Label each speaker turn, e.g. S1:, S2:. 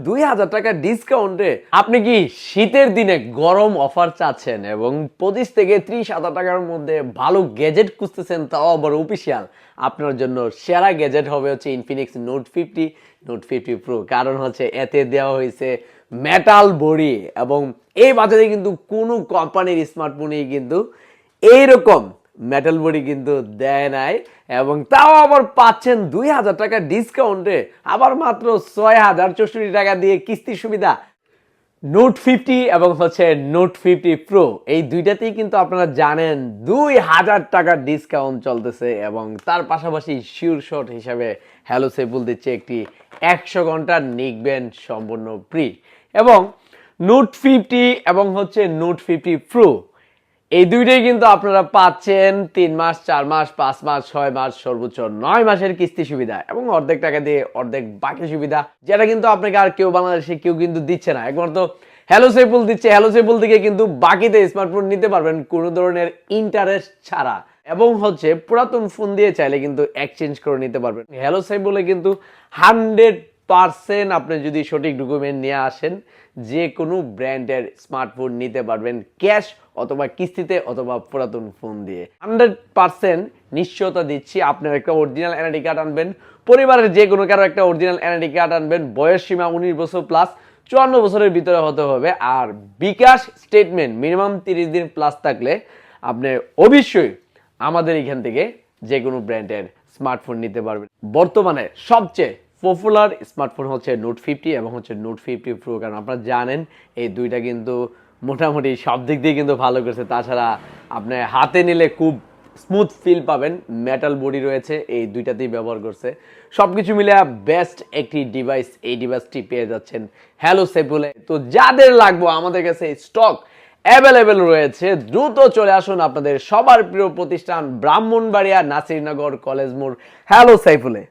S1: দুই হাজার টাকা ডিসকাউন্টে আপনি কি শীতের দিনে গরম অফার চাচ্ছেন এবং পঁচিশ থেকে ত্রিশ হাজার টাকার মধ্যে ভালো গ্যাজেট খুঁজতেছেন তাও আবার অফিসিয়াল আপনার জন্য সেরা গ্যাজেট হবে হচ্ছে Infinix note fifty note fifty pro কারণ হচ্ছে এতে দেওয়া হয়েছে মেটাল বডি এবং এই বাজারে কিন্তু কোনো কোম্পানির স্মার্টফোনেই কিন্তু এইরকম মেটাল বডি কিন্তু দেয় নাই, এবং তাও আবার পাচ্ছেন দুই হাজার টাকা ডিসকাউন্টে আবার মাত্র ছয় হাজার চৌষট্টি টাকা দিয়ে কিস্তির সুবিধা। নোট ফিফটি এবং হচ্ছে নোট ফিফটি প্রো এই দুইটাতেই কিন্তু আপনারা জানেন দুই হাজার টাকার ডিসকাউন্ট চলতেছে, এবং তার পাশাপাশি শিওর শট হিসাবে হ্যালো সেপুল দিচ্ছে একটি একশো ঘণ্টার নিকবেন সম্পূর্ণ ফ্রি এবং নোট ফিফটি এবং হচ্ছে নোট ফিফটি প্রো এই দুইটাই কিন্তু আপনারা পাচ্ছেন তিন মাস, চার মাস, পাঁচ মাস, ছয় মাস, সর্বোচ্চ নয় মাসের কিস্তি সুবিধা এবং অর্ধেক টাকা দিয়ে অর্ধেক বাকি সুবিধা, যেটা কিন্তু আপনাকে আর কেউ বাংলাদেশে কেউ কিন্তু দিচ্ছে না। একমাত্র হ্যালো সেপুল দিচ্ছে। হ্যালো সেপুল থেকে কিন্তু বাকিতে স্মার্টফোন নিতে পারবেন কোনো ধরনের ইন্টারেস্ট ছাড়া এবং হচ্ছে পুরাতন ফোন দিয়ে চাইলে কিন্তু এক্সচেঞ্জ করে নিতে পারবেন। হ্যালো সেপুলে কিন্তু হান্ড্রেড পার্সেন্ট আপনি যদি সঠিক ডকুমেন্ট নিয়ে আসেন, যে কোনো ব্র্যান্ডের স্মার্টফোন নিতে পারবেন ক্যাশ অথবা কিস্তিতে অথবা পুরাতন ফোন দিয়ে। হান্ড্রেড পার্সেন্ট নিশ্চয়তা দিচ্ছি, আপনার একটা অরিজিনাল এনআইডি কার্ড আনবেন, পরিবারের যে কোনো কারও একটা অরিজিনাল এনআইডি কার্ড আনবেন, বয়স সীমা উনিশ বছর প্লাস চুয়ান্ন বছরের ভিতরে হতে হবে। আর বিকাশ স্টেটমেন্ট মিনিমাম তিরিশ দিন প্লাস থাকলে আপনি অবশ্যই আমাদের এখান থেকে যে কোনো ব্র্যান্ডের স্মার্টফোন নিতে পারবেন। বর্তমানে সবচেয়ে পপুলার স্মার্টফোন হচ্ছে নোট ফিফটি এবং হচ্ছে নোট ফিফটি প্রো কারণ আপনারা জানেন এই দুইটা কিন্তু মোটামুটি সব দিক দিয়ে কিন্তু ভালো করেছে। তাছাড়া আপনি হাতে নিলে খুব স্মুথ ফিল পাবেন। মেটাল বডি রয়েছে, এই দুইটাতেই ব্যবহার করছে। সব কিছু মিলে বেস্ট একটি ডিভাইস এই ডিভাইসটি পেয়ে যাচ্ছেন হ্যালো সেপুলে তো যাদের লাগবো আমাদের কাছে স্টক অ্যাভেলেবেল রয়েছে, দ্রুত চলে আসুন আপনাদের সবার প্রিয় প্রতিষ্ঠান, ব্রাহ্মণবাড়িয়া নাসিরনগর কলেজ মোড়। হ্যালো সাইফুলে